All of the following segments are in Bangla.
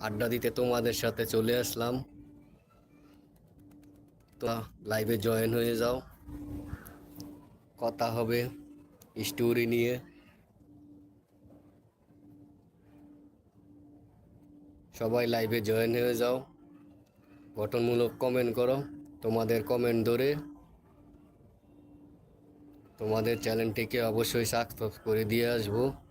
আড্ডা দিতে তোমাদের সাথে চলে আসলাম। তো লাইভে জয়েন হয়ে যাও। কথা হবে স্টোরি নিয়ে। সবাই লাইভে জয়েন হয়ে যাও। গঠনমূলক কমেন্ট করো। তোমাদের কমেন্ট ধরে তোমাদের চ্যানেলটিকে অবশ্যই সাবস্ক্রাইব করে দিয়ে আসব।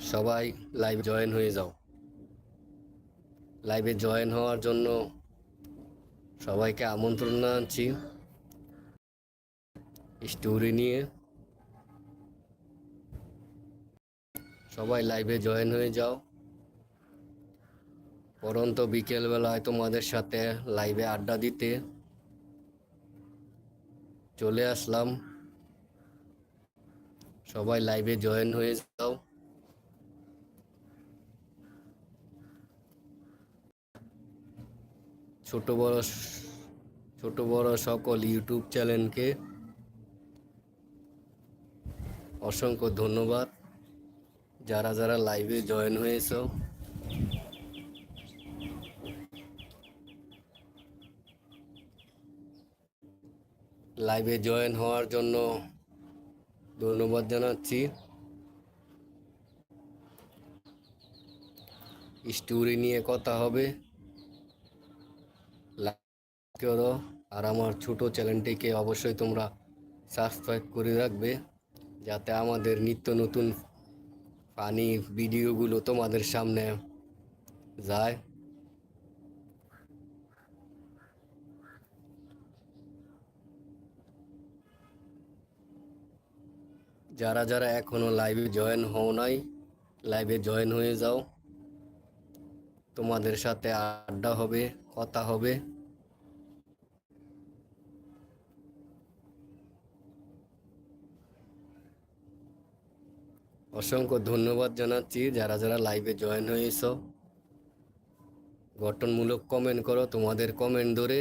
সবাই লাইভ জয়েন হয়ে যাও। লাইভে জয়েন হওয়ার জন্য সবাইকে আমন্ত্রণ জানাচ্ছি। স্টোরি নিয়ে। সবাই লাইভে জয়েন হয়ে যাও। পরন্ত বিকেলবেলায় তোমাদের সাথে লাইভে আড্ডা দিতে। চলে আসলাম। সবাই লাইভে জয়েন হয়ে যাও। ছোট বড় ছোট বড় সকল ইউটিউব চ্যানেলকে অসংখ্য ধন্যবাদ। যারা যারা লাইভে জয়েন হয়েছ, লাইভে জয়েন হওয়ার জন্য ধন্যবাদ জানাচ্ছি। স্টোরি নিয়ে কথা হবে। করো আর আমার ছোট চ্যানেলটিকে অবশ্যই তোমরা সাবস্ক্রাইব করে রাখবে যাতে আমাদের নিত্য নতুন ফানি ভিডিওগুলো তোমাদের সামনে যায়। যারা যারা এখনও লাইভে জয়েন হও নাই লাইভে জয়েন হয়ে যাও। তোমাদের সাথে আড্ডা হবে, কথা হবে। অসংখ্য ধন্যবাদ জানাচ্ছি। যারা যারা লাইভে জয়েন হয়েছ, গঠনমূলক কমেন্ট করো, তোমাদের কমেন্ট ধরে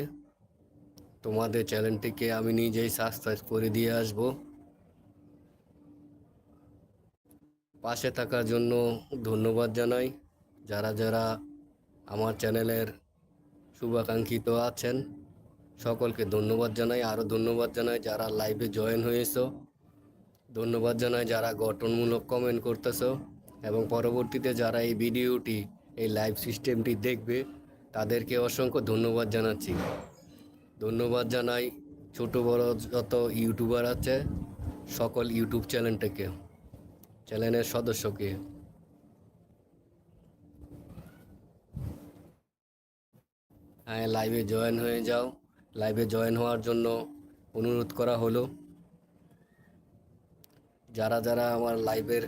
তোমাদের চ্যানেলটিকে আমি নিজেই সাবস্ক্রাইব করে দিয়ে আসব। পাশে থাকার জন্য ধন্যবাদ জানাই। যারা যারা আমার চ্যানেলের শুভাকাঙ্ক্ষিত আছেন, সকলকে ধন্যবাদ জানাই। আরও ধন্যবাদ জানাই যারা লাইভে জয়েন হয়েছ। ধন্যবাদ জানাই যারা গঠনমূলক কমেন্ট করতেছ এবং পরবর্তীতে যারা এই ভিডিওটি এই লাইভ সিস্টেমটি দেখবে, তাদেরকে অসংখ্য ধন্যবাদ জানাচ্ছি। ধন্যবাদ জানাই ছোট বড় যত ইউটিউবার আছে, সকল ইউটিউব চ্যানেলটাকে চ্যানেলের সদস্যকে। হ্যাঁ লাইভে জয়েন হয়ে যাও। লাইভে জয়েন হওয়ার জন্য অনুরোধ করা হলো। যারা যারা আমার লাইভের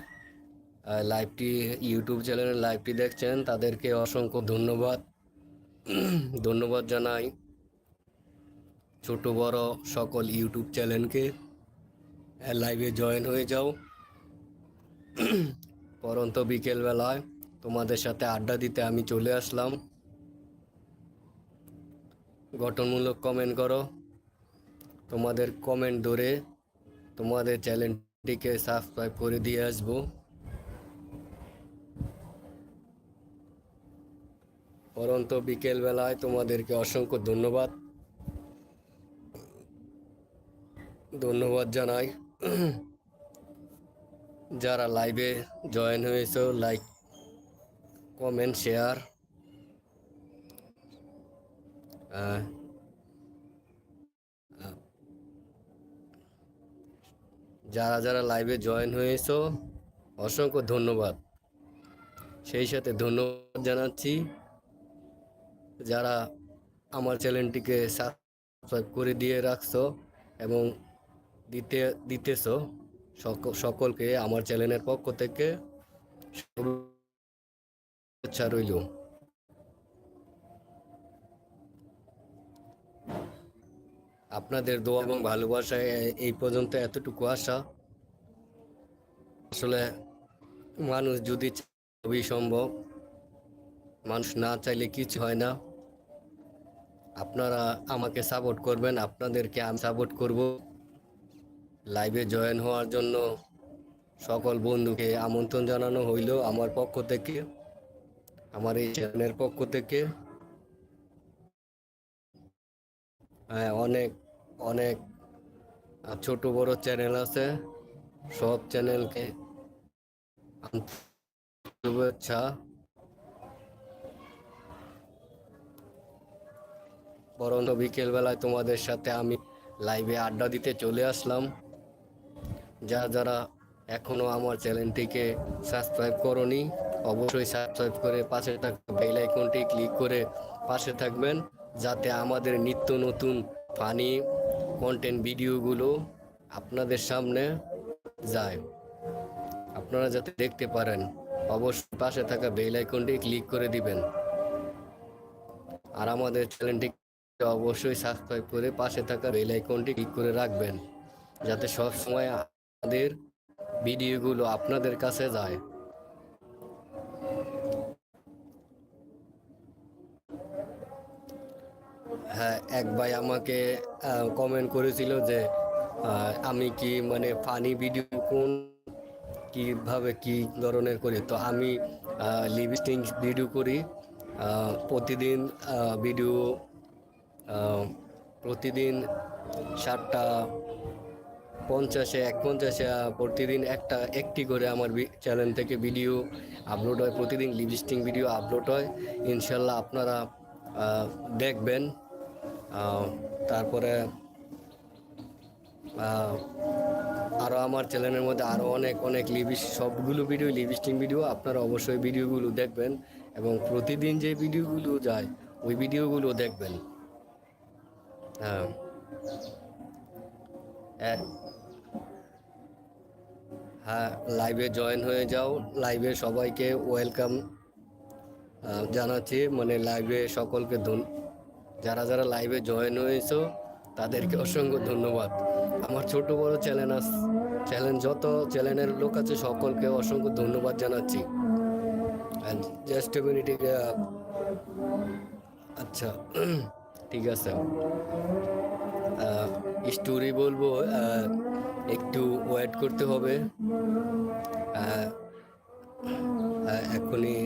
লাইভটি ইউটিউব চ্যানেলের লাইভটি দেখছেন, তাদেরকে অসংখ্য ধন্যবাদ। ধন্যবাদ জানাই ছোট, বড় সকল ইউটিউব চ্যানেলকে লাইভে জয়েন হয়ে যাও। পরন্ত বিকেলবেলায় তোমাদের সাথে আড্ডা দিতে আমি চলে আসলাম। গঠনমূলক কমেন্ট করো। তোমাদের কমেন্ট ধরে তোমাদের চ্যানেলটিকে সাবস্ক্রাইব করে দিয়ে আসব। পরন্ত বিকেলবেলায় তোমাদেরকে অসংখ্য ধন্যবাদ। ধন্যবাদ জানাই। যারা লাইভে জয়েন হয়েছে, লাইক, কমেন্ট, শেয়ার। যারা যারা লাইভে জয়েন হয়েছ, অসংখ্য ধন্যবাদ। সেই সাথে ধন্যবাদ জানাচ্ছি। যারা আমার চ্যানেলটিকে সাবস্ক্রাইব করে দিয়ে রাখছো এবং দিতে, দিতেছো, সক- সকলকে আমার চ্যানেলের পক্ষ থেকে শুভেচ্ছা রইল। আপনাদের দোয়া এবং ভালোবাসায় এই পর্যন্ত এতটুকু আসা আসলে মানুষ যদি খুবই সম্ভব। মানুষ না চাইলে কিছু হয় না। আপনারা আমাকে সাপোর্ট করবেন, আপনাদেরকে আমি সাপোর্ট করব। লাইভে জয়েন হওয়ার জন্য সকল বন্ধুকে আমন্ত্রণ জানানো হইল আমার পক্ষ থেকে, আমার এই চ্যানেলের পক্ষ থেকে। হ্যাঁ অনেক অনেক ছোট বড় চ্যানেল আছে। সব চ্যানেলকে শুভেচ্ছা। বরঞ্চ বিকেল বেলায় তোমাদের সাথে আমি লাইভে আড্ডা দিতে চলে আসলাম। যারা যারা এখনও আমার চ্যানেলটিকে সাবস্ক্রাইব করনি, অবশ্যই সাবস্ক্রাইব করে পাশে থাকা বেল আইকনটি ক্লিক করে পাশে থাকবেন, যাতে আমাদের নিত্য নতুন ফানি কন্টেন্ট ভিডিওগুলো আপনাদের সামনে যায়। আপনারা যাতে দেখতে পারেন, অবশ্যই পাশে থাকা বেল আইকনটি ক্লিক করে দিবেন। আর আমাদের চ্যানেলটি অবশ্যই সাবস্ক্রাইব করে পাশে থাকা বেল আইকনটি ক্লিক করে রাখবেন, যাতে সব সময় আমাদের ভিডিওগুলো আপনাদের কাছে যায়। হ্যাঁ এক ভাই আমাকে কমেন্ট করেছিল যে আমি কি মানে ফানি ভিডিও কোন, কীভাবে কি ধরনের করি? তো আমি লিপস্টিং ভিডিও করি প্রতিদিন ভিডিও প্রতিদিন সাতটা পঞ্চাশে, এক পঞ্চাশে প্রতিদিন একটা, একটি করে আমার চ্যানেল থেকে ভিডিও আপলোড হয়। প্রতিদিন লিপস্টিং ভিডিও আপলোড হয়। ইনশাল্লাহ আপনারা দেখবেন। তারপরে আরও আমার চ্যানেলের মধ্যে আরও অনেক অনেক লিবিস সবগুলো ভিডিও লিপস্টিং ভিডিও আপনারা অবশ্যই ভিডিওগুলো দেখবেন এবং প্রতিদিন যে ভিডিওগুলো যায়, ওই ভিডিওগুলো দেখবেন। হ্যাঁ। হ্যাঁ লাইভে জয়েন হয়ে যাও লাইভে সবাইকে ওয়েলকাম জানাচ্ছি মানে লাইভে সকলকে ধন- যারা যারা লাইভে জয়েন হয়েছো, তাদেরকে অসংখ্য ধন্যবাদ। আমার ছোট বড় চ্যানেল আস চ্যানেল যত চ্যানেলের লোক আছে, সকলকে অসংখ্য ধন্যবাদ জানাচ্ছি। জাস্ট আচ্ছা ঠিক আছে। স্টোরি বলব একটু ওয়েট করতে হবে। এখনই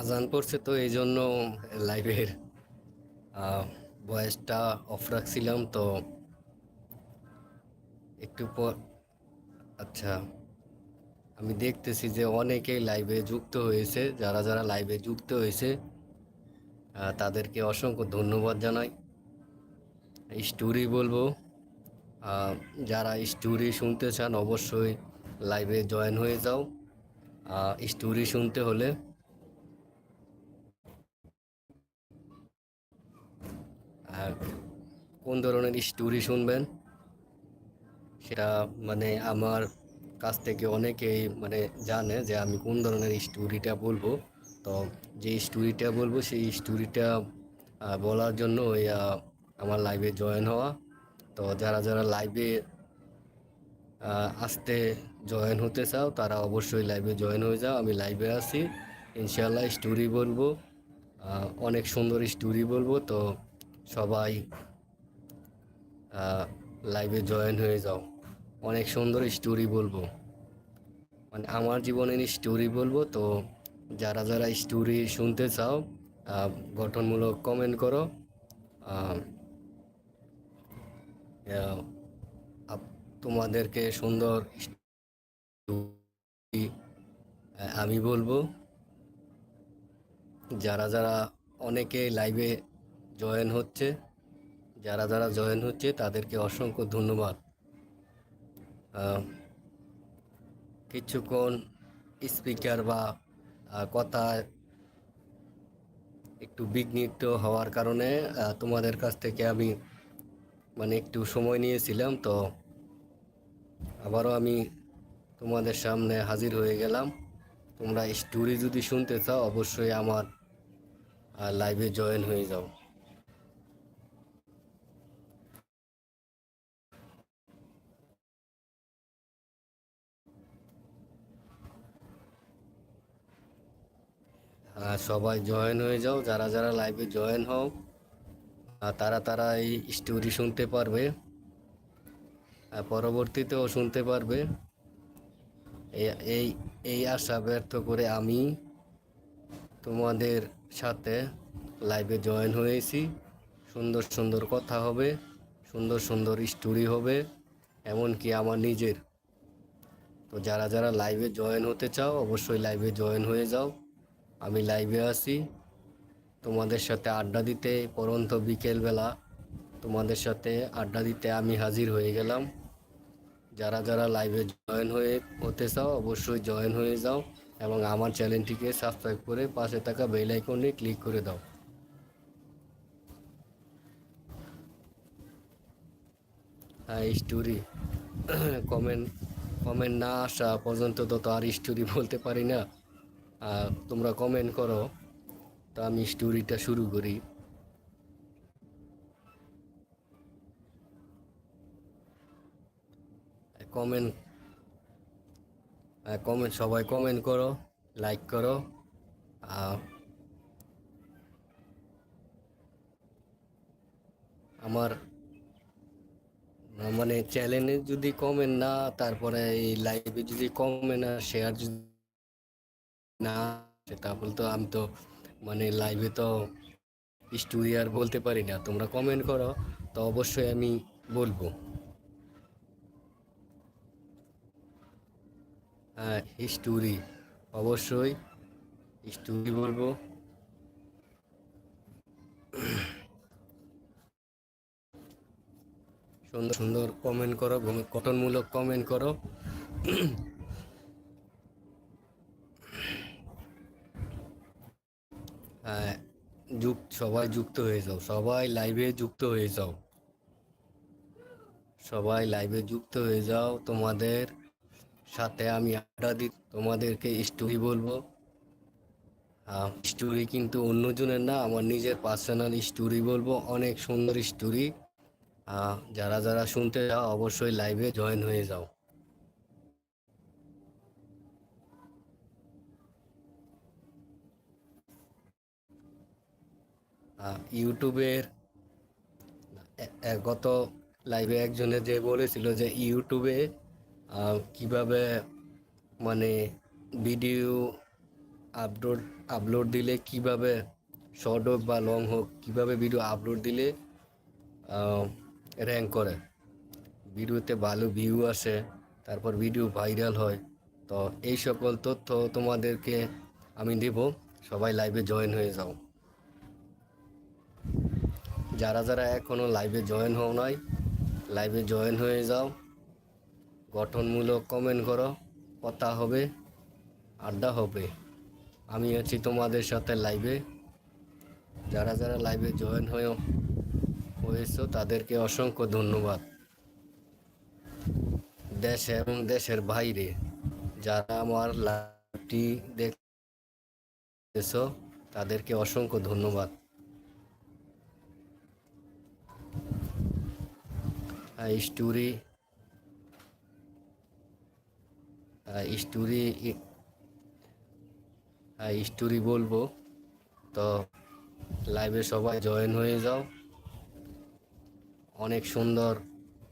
আজান পড়ছে তো এই জন্য লাইভের ভয়েসটা অফ রাখছিলাম তো একটু পর আচ্ছা আমি দেখতেছি যে অনেকেই লাইভে যুক্ত হয়েছে, যারা যারা লাইভে যুক্ত হয়েছে তাদেরকে অসংখ্য ধন্যবাদ জানাই। স্টোরি বলব যারা স্টোরি শুনতে চান অবশ্যই লাইভে জয়েন হয়ে যাও। স্টোরি শুনতে হলে আহ, কোন ধরনের স্টোরি শুনবেন সেটা মানে আমার কাছ থেকে অনেকেই মানে জানে যে আমি কোন ধরনের স্টোরিটা বলব। তো যে স্টোরিটা বলব সেই স্টোরিটা বলার জন্য ওই আমার লাইভে জয়েন হওয়া। তো যারা যারা লাইভে আসতে জয়েন হতে চাও, তারা অবশ্যই লাইভে জয়েন হয়ে যাও। আমি লাইভে আছি। ইনশাল্লাহ স্টোরি বলব। অনেক সুন্দর স্টোরি বলব। তো সবাই লাইভে জয়েন হয়ে যাও। অনেক সুন্দর স্টোরি বলব। মানে আমার জীবনের স্টোরি বলব। তো যারা যারা স্টোরি শুনতে চাও গঠনমূলক কমেন্ট করো। তোমাদেরকে সুন্দর আমি বলব, যারা যারা অনেকে লাইভে জয়েন হচ্ছে, যারা যারা জয়েন হচ্ছে, তাদেরকে অসংখ্য ধন্যবাদ। কিছুক্ষণ স্পিকার বা কথা একটু বিঘ্নিত হওয়ার কারণে তোমাদের কাছ থেকে আমি মানে একটু সময় নিয়েছিলাম, তো আবারও আমি তোমাদের সামনে হাজির হয়ে গেলাম। তোমরা স্টোরি যদি শুনতে চাও, অবশ্যই আমার লাইভে জয়েন হয়ে যাও। সবাই জয়েন হয়ে যাও, যারা যারা লাইভে জয়েন হও তারা তারা এই স্টোরি শুনতে পারবে পরবর্তীতেও শুনতে পারবে। এই- এই আশা ব্যর্থ করে আমি তোমাদের সাথে লাইভে জয়েন হয়েছি। সুন্দর সুন্দর কথা হবে, সুন্দর সুন্দর স্টোরি হবে, এমনকি আমার নিজের। তো যারা যারা লাইভে জয়েন হতে চাও, অবশ্যই লাইভে জয়েন হয়ে যাও। আমি লাইভে আসি তোমাদের সাথে আড্ডা দিতে, পরন্ত বিকেলবেলা তোমাদের সাথে আড্ডা দিতে আমি হাজির হয়ে গেলাম। যারা যারা লাইভে জয়েন হয়ে হতে চাও, অবশ্যই জয়েন হয়ে যাও এবং আমার চ্যানেলটিকে সাবস্ক্রাইব করে পাশে থাকা বেল আইকনে ক্লিক করে দাও। হ্যাঁ স্টোরি কমেন্ট কমেন্ট না আসা পর্যন্ত তো তো আর স্টোরি বলতে পারি না। তোমরা কমেন্ট করো, তো আমি স্টোরিটা শুরু করি। কমেন্ট কমেন্ট সবাই কমেন্ট করো লাইক করো আমার মানে চ্যানেলে যদি কমেন্ট না, তারপরে এই লাইভে যদি কমেন্ট না শেয়ার যদি না তাহলে তো আমি তো মানে লাইভে তো স্টোরি আর বলতে পারি না। তোমরা কমেন্ট করো, তো অবশ্যই আমি বলব। হ্যাঁ স্টোরি অবশ্যই স্টোরি বলব। সুন্দর সুন্দর কমেন্ট করো গঠনমূলক কমেন্ট করো। হ্যাঁ যুক সবাই যুক্ত হয়ে যাও। সবাই লাইভে যুক্ত হয়ে যাও। সবাই লাইভে যুক্ত হয়ে যাও তোমাদের। সাথে আমি আড্ডা দিই। তোমাদেরকে স্টোরি বলব। স্টোরি কিন্তু অন্যজনের না, আমার নিজের পার্সোনাল স্টোরি বলব। অনেক সুন্দর স্টোরি যারা যারা শুনতে যাও অবশ্যই লাইভে জয়েন হয়ে যাও। ইউটিউবের গত লাইভে একজনে যে বলেছিল যে ইউটিউবে কীভাবে মানে ভিডিও আপলোড আপলোড দিলে কীভাবে শর্ট হোক বা লং হোক, কীভাবে ভিডিও আপলোড দিলে র্যাঙ্ক করে। ভিডিওতে ভালো ভিউ আসে, তারপর ভিডিও ভাইরাল হয়। তো এই সকল তথ্য তোমাদেরকে আমি দেব। সবাই লাইভে জয়েন হয়ে যাও। যারা যারা এখনও লাইভে জয়েন হও নাই লাইভে জয়েন হয়ে যাও। গঠনমূলক কমেন্ট করো, কথা হবে, আড্ডা হবে। আমি আছি তোমাদের সাথে লাইভে যারা যারা লাইভে জয়েন হয়ে, হয়েছো, তাদেরকে অসংখ্য ধন্যবাদ। দেশে এবং দেশের বাইরে, যারা আমার লাইভটি দেখতেছো, তাদেরকে অসংখ্য ধন্যবাদ। স্টোরি স্টোরি স্টোরি বলব। তো লাইভে সবাই জয়েন হয়ে যাও। অনেক সুন্দর,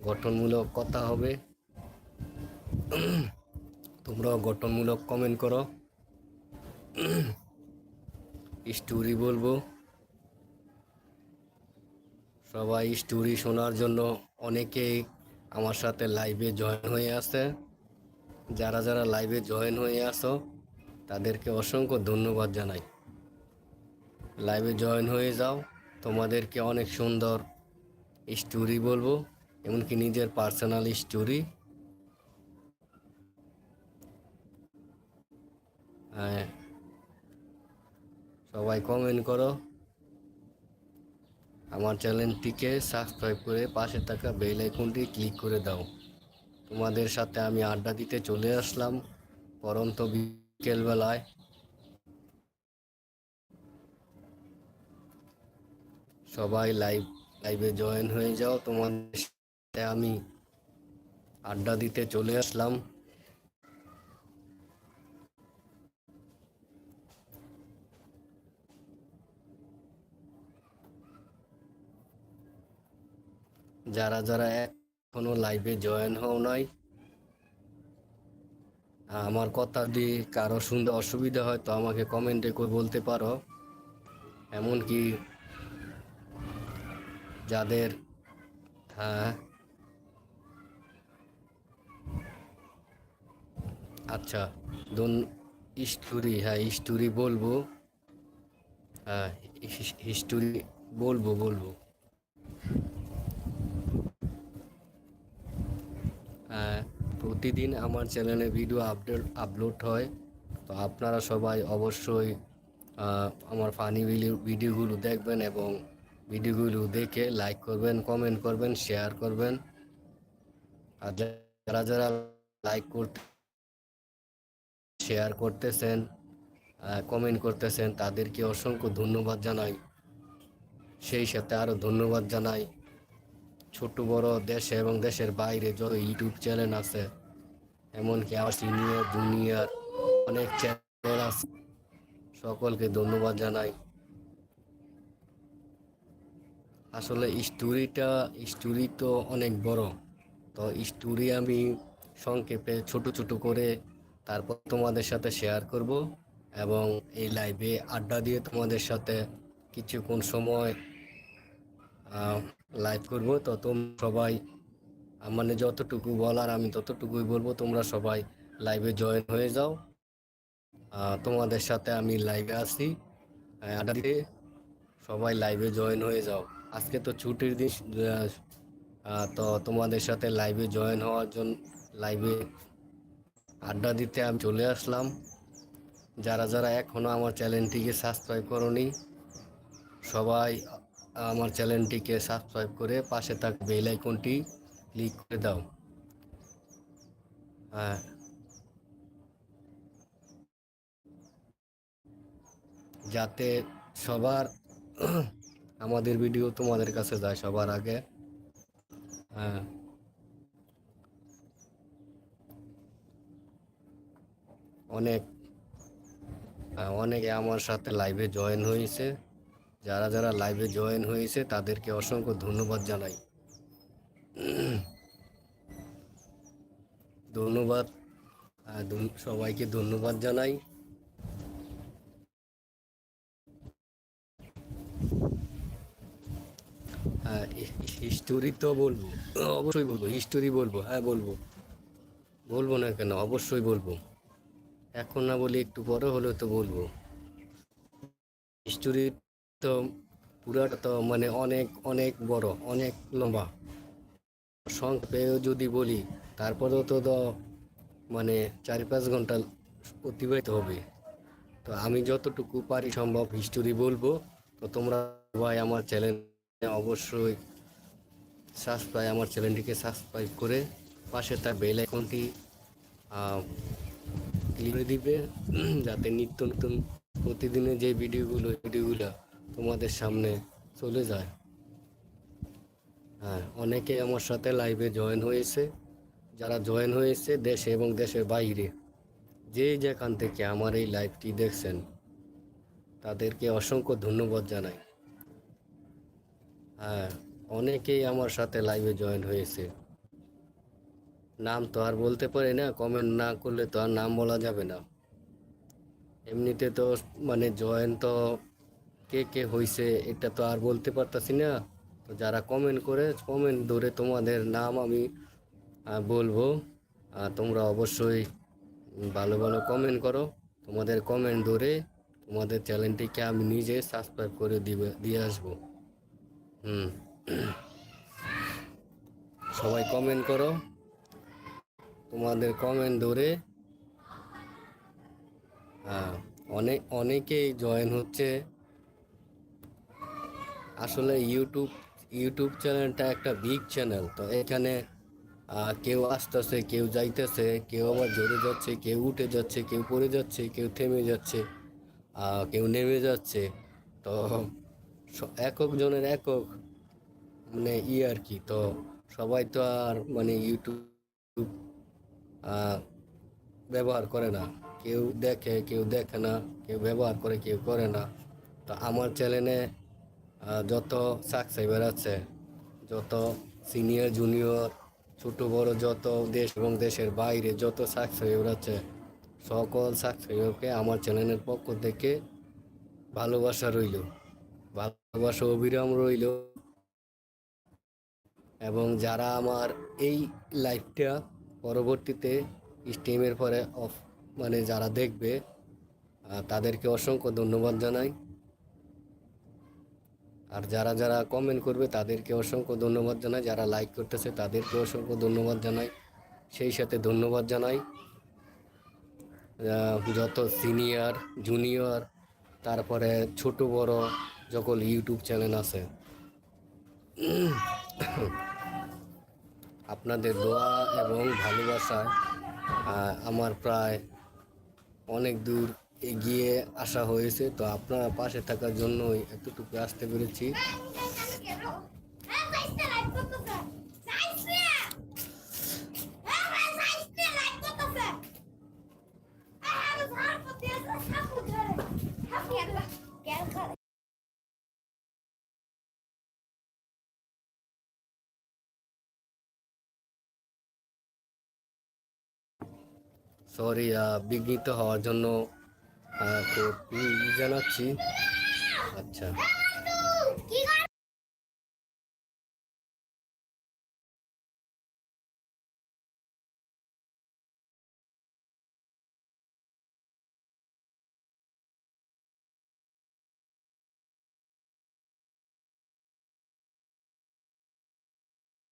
গঠনমূলক কথা হবে। তোমরাও গঠনমূলক কমেন্ট করো। স্টোরি বলব। সবাই স্টোরি শোনার জন্য অনেকেই আমার সাথে লাইভে জয়েন হয়ে আছে। যারা যারা লাইভে জয়েন হয়ে আসো তাদেরকে অসংখ্য ধন্যবাদ জানাই। লাইভে জয়েন হয়ে যাও, তোমাদেরকে অনেক সুন্দর স্টোরি বলব, এমনকি নিজের পার্সোনাল স্টোরি হ্যাঁ সবাই কমেন্ট করো। আমার চ্যানেলটিকে সাবস্ক্রাইব করে পাশে থাকা বেল আইকনটি ক্লিক করে দাও। তোমাদের সাথে আমি আড্ডা দিতে চলে আসলাম পরন্ত বিকেলবেলায়। সবাই লাইভ, লাইভে জয়েন হয়ে যাও, তোমাদের সাথে আমি আড্ডা দিতে চলে আসলাম। যারা যারা এখনও লাইভে জয়েন হও নাই। আমার কথা যদি কারও শুনতে অসুবিধা হয়, তো আমাকে কমেন্টে বলতে পারো। এমনকি যাদের হ্যাঁ। আচ্ছা দোন স্টোরি হ্যাঁ স্টোরি বলব। হ্যাঁ হিস্টোরি বলব বলব হ্যাঁ, প্রতিদিন আমার চ্যানেলে ভিডিও আপডেট, আপলোড হয়। তো আপনারা সবাই অবশ্যই আমার ফানি ভিডিওগুলো দেখবেন এবং ভিডিওগুলো দেখে লাইক করবেন কমেন্ট করবেন শেয়ার করবেন। আর যারা যারা লাইক করতে শেয়ার করতেছেন কমেন্ট করতেছেন, তাদেরকে অসংখ্য ধন্যবাদ জানাই। সেই সাথে আরও ধন্যবাদ জানাই। ছোট বড় দেশে এবং দেশের বাইরে যত ইউটিউব চ্যানেল আছে এমনকি আমার সিনিয়র জুনিয়র অনেক চ্যানেল আছে। সকলকে ধন্যবাদ জানাই। আসলে স্টোরিটা স্টোরি তো অনেক বড়। তো স্টোরি আমি সংক্ষেপে ছোট ছোট করে তারপর তোমাদের সাথে শেয়ার করব এবং এই লাইভে আড্ডা দিয়ে তোমাদের সাথে কিছুক্ষণ সময় লাইভ করব। তো তোমরা সবাই মানে যতটুকু বলার আমি ততটুকুই বলব, তোমরা সবাই লাইভে জয়েন হয়ে যাও। তোমাদের সাথে আমি লাইভে আড্ডা দিতে সবাই লাইভে জয়েন হয়ে যাও। আজকে তো ছুটির দিন তো তোমাদের সাথে লাইভে জয়েন হওয়ার জন্য লাইভে আড্ডা দিতে আমি চলে আসলাম। যারা যারা এখনও আমার চ্যানেলটিকে সাবস্ক্রাইব করনি, সবাই আমার চ্যানেলটিকে সাবস্ক্রাইব করে পাশে থাকা বেল আইকনটি ক্লিক করে দাও। হ্যাঁ যাতে সবার আমাদের ভিডিও তোমাদের কাছে যায় সবার আগে। হ্যাঁ। অনেক আহ, অনেকে আমার সাথে লাইভে জয়েন হয়েছে। যারা যারা লাইভে জয়েন হয়েছে তাদেরকে অসংখ্য ধন্যবাদ জানাই। ধন্যবাদ সবাইকে ধন্যবাদ জানাই। হিস্টোরি তো বলব, অবশ্যই বলব হিস্টোরি বলব হ্যাঁ বলব। বলব না কেন, অবশ্যই বলব। এখন না বলি একটু পরে হলেও তো বলব। হিস্টোরি তো পুরাটা তো মানে অনেক অনেক বড়, অনেক লম্বা। সংক্ষেপেও যদি বলি, তারপরেও তো মানে চার পাঁচ ঘণ্টা অতিবাহিত হবে। তো আমি যতটুকু পারি সম্ভব হিস্টোরি বলব। তো তোমরা সবাই আমার চ্যানেল অবশ্যই সাবস্ক্রাইব আমার চ্যানেলটিকে সাবস্ক্রাইব করে পাশে তার বেল আইকনটি ক্লিক করে দিবে, যাতে নিত্য নতুন প্রতিদিনের যে ভিডিওগুলো ভিডিওগুলো তোমাদের সামনে চলে যায়। হ্যাঁ অনেকে আমার সাথে লাইভে জয়েন হয়েছে। যারা জয়েন হয়েছে দেশে এবং দেশের বাইরে যে যেখান থেকে আমার এই লাইভটি দেখছেন, তাদেরকে অসংখ্য ধন্যবাদ জানাই। হ্যাঁ অনেকেই আমার সাথে লাইভে জয়েন হয়েছে। নাম তো আর বলতে পারি না কমেন্ট না করলে তো আর নাম বলা যাবে না। এমনিতে তো মানে জয়েন তো কে কে হয়েছে এটা তো আর বলতে পারতাছি না। তো যারা কমেন্ট করে কমেন্ট ধরে তোমাদের নাম আমি বলব। আর তোমরা অবশ্যই ভালো ভালো কমেন্ট করো। তোমাদের কমেন্ট ধরে তোমাদের চ্যানেলটিকে আমি নিজে সাবস্ক্রাইব করে দিবে, দিয়ে আসব। হুম। সবাই কমেন্ট করো। তোমাদের কমেন্ট ধরে অনেক অনেকেই জয়েন হচ্ছে। আসলে ইউটিউব ইউটিউব চ্যানেলটা একটা বিগ চ্যানেল তো এখানে কেউ আসতেছে, কেউ যাইতেছে, কেউ আবার জোরে যাচ্ছে, কেউ উঠে যাচ্ছে, কেউ পড়ে যাচ্ছে, কেউ থেমে যাচ্ছে কেউ নেমে যাচ্ছে, তো একক জনের একক মানে ই আর কি, তো সবাই তো আর মানে ইউটিউব ব্যবহার করে না। কেউ দেখে কেউ দেখে না, কেউ ব্যবহার করে, কেউ করে না। তো আমার চ্যানেলে যত সাবস্ক্রাইবার আছে, যত সিনিয়র, জুনিয়র, ছোট, বড়, যত দেশ এবং দেশের বাইরে যত সাবস্ক্রাইবার আছে, সকল সাবস্ক্রাইবারকে আমার চ্যানেলের পক্ষ থেকে ভালোবাসা রইল। ভালোবাসা, অবিরাম রইল। এবং যারা আমার এই লাইভটা পরবর্তীতে স্ট্রিমের পরে অফ মানে যারা দেখবে তাদেরকে অসংখ্য ধন্যবাদ জানাই। আর যারা যারা কমেন্ট করবে, তাদেরকে অসংখ্য ধন্যবাদ জানাই। যারা লাইক করতেছে, তাদেরকে অসংখ্য ধন্যবাদ জানাই। সেই সাথে ধন্যবাদ জানাই। যত সিনিয়র জুনিয়র তারপরে ছোট, বড় যখন ইউটিউব চ্যানেল আছে। আপনাদের দোয়া এবং ভালোবাসা আমার প্রায় অনেক দূর এগিয়ে আসা হয়েছে। তো আপনারা পাশে থাকার জন্যই এতটুকু আসতে পেরেছি। সরি বিঘ্নিত হওয়ার জন্য ই জানাচ্ছি। আচ্ছা।